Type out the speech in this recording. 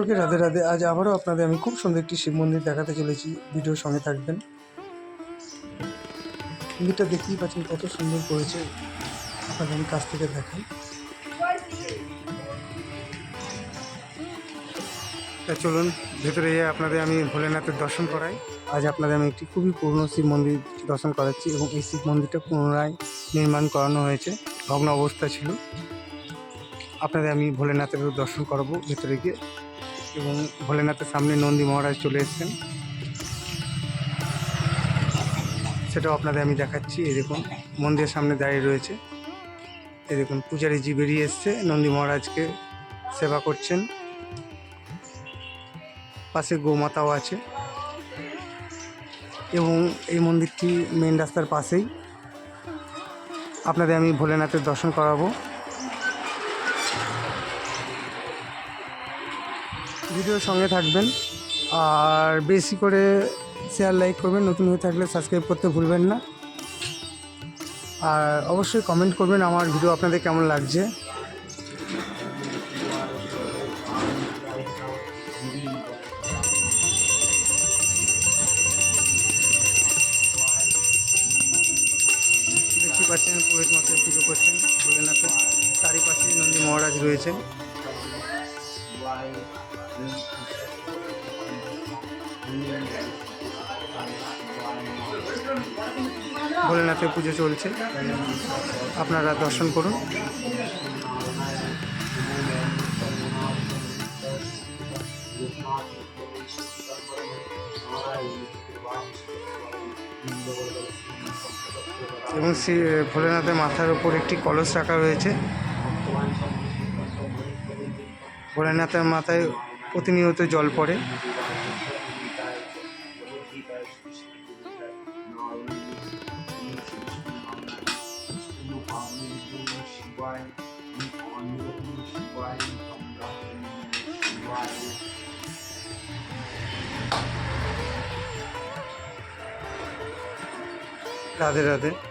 সকলকে রাধে রাধে, আজ আবারও আপনাদের আমি খুব সুন্দর একটি শিব মন্দির দেখাতে চলেছি। ভিডিওর সঙ্গে থাকবেন। মন্দিরটা দেখতেই পাচ্ছেন কত সুন্দর করেছে। আপনাদের আমি কাছ থেকে দেখাই। তা চলুন, ভেতরে গিয়ে আপনাদের আমি ভোলেনাথের দর্শন করাই। আজ আপনাদের আমি একটি খুবই পুরনো শিব মন্দির দর্শন করাচ্ছি এবং এই শিব মন্দিরটা পুনরায় নির্মাণ করানো হয়েছে। ভগ্ন অবস্থা ছিল। আপনাদের আমি ভোলেনাথের দর্শন করাবো। ভেতরে গিয়ে এবং ভোলেনাথের সামনে নন্দী মহারাজ চলে এসেছেন। সেটাও আপনাদের আমি দেখাচ্ছি, এই দেখুন, মন্দিরের সামনে দাঁড়িয়ে রয়েছে। এই দেখুন, পূজারীজি বেরিয়ে এসছে, নন্দী মহারাজকে সেবা করছেন। পাশে গোমাতাও আছে। এবং এই মন্দিরটি মেন রাস্তার পাশেই। আপনাদের আমি ভোলেনাথের দর্শন করাবো। ভিডিওর সঙ্গে থাকবেন। আর বেশি করে শেয়ার লাইক করবেন। নতুন হয়ে থাকলে সাবস্ক্রাইব করতে ভুলবেন না। আর অবশ্যই কমেন্ট করবেন আমার ভিডিও আপনাদের কেমন লাগছে। দেখতে পাচ্ছেন, পুরোহিত মাসে পুজো করছেন। ভোলেনাথের চারিপাশে নন্দী মহারাজ রয়েছেন। ভোলেনাথের পুজো চলছে। আপনারা দর্শন করুন। এবং শ্রী ভোলেনাথের মাথার উপর একটি কলস রাখা রয়েছে। ভোলেনাথের মাথায় প্রতিনিয়ত জল পড়ে। রাধে রাধে।